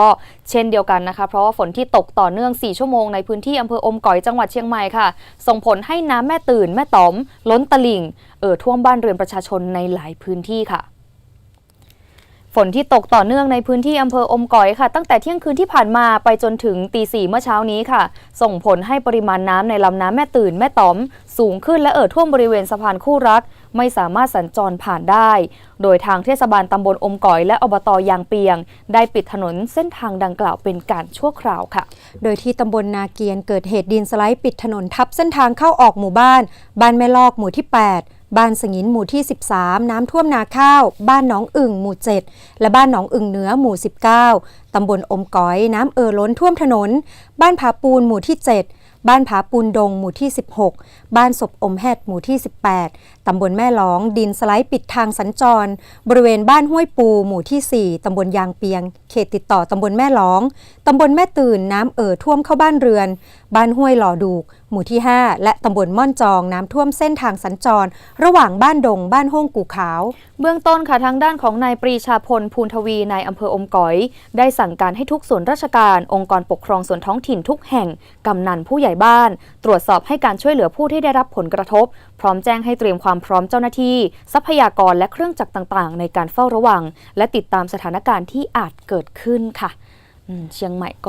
ก็เช่นเดียวกันนะคะ เพราะว่าฝนที่ตกต่อเนื่อง 4 ชั่วโมงในพื้นที่อำเภออมก๋อยจังหวัดเชียงใหม่ค่ะ ส่งผลให้น้ำแม่ตื่นแม่ต๋อม ล้นตลิ่ง เอ่อท่วมบ้านเรือนประชาชนในหลายพื้นที่ค่ะฝนที่ตกต่อเนื่องในพื้นที่อำเภออมก๋อยค่ะ ตั้งแต่เที่ยงคืนที่ผ่านมาไปจนถึงตีสี่เมื่อเช้านี้ค่ะ ส่งผลให้ปริมาณน้ำในลำน้ำแม่ตื่นแม่ต๋อม สูงขึ้นและเอ่อท่วมบริเวณสะพานคู่รัก ไม่สามารถสัญจรผ่านได้ โดยทางเทศบาลตำบลอมก๋อยและอบตยางเปียง ได้ปิดถนนเส้นทางดังกล่าวเป็นการชั่วคราวค่ะ โดยที่ตำบลนาเกียนเกิดเหตุดินสไลด์ปิดถนนทับเส้นทางเข้าออกหมู่บ้าน บ้านแม่ลอกหมู่ที่ 8บ้านสงินหมู่ที่ 13 น้ำท่วมนาข้าว บ้านหนองอึ่งหมู่ 7 และบ้านหนองอึ่งเหนือหมู่ 19 ตำบลอมก๋อย น้ำเอ่อล้นท่วมถนน บ้านผาปูนหมู่ที่ 7 บ้านผาปูนดงหมู่ที่ 16 บ้านศพอมแฮดหมู่ที่ 18 ตำบลแม่หลอง ดินสไลด์ปิดทางสัญจร บริเวณบ้านห้วยปู หมู่ที่ 4 ตำบลยางเปียง เขตติดต่อตำบลแม่หลอง ตำบลแม่ตื่นน้ำเอ่อท่วมเข้าบ้านเรือน บ้านห้วยหล่อดูก หมู่ที่ 5 และตำบลม่อนจองน้ำท่วมเส้นทางสัญจร ระหว่างบ้านดงบ้านห้องกูขาว เบื้องต้นค่ะทางด้านของนายปรีชาพลภูนทวีนายอำเภออมก๋อย ได้สั่งการให้ทุกส่วนราชการ องค์กรปกครองส่วนท้องถิ่นทุกแห่งกำนันผู้ใหญ่บ้าน ตรวจสอบให้การช่วยเหลือผู้ที่ได้รับผลกระทบ พร้อมแจ้งให้เตรียมความพร้อมเจ้าหน้าที่ ทรัพยากรและเครื่องจักรต่างๆ ในการเฝ้าระวัง และติดตามสถานการณ์ที่อาจเกิดขึ้นค่ะเชียงใหม่ก็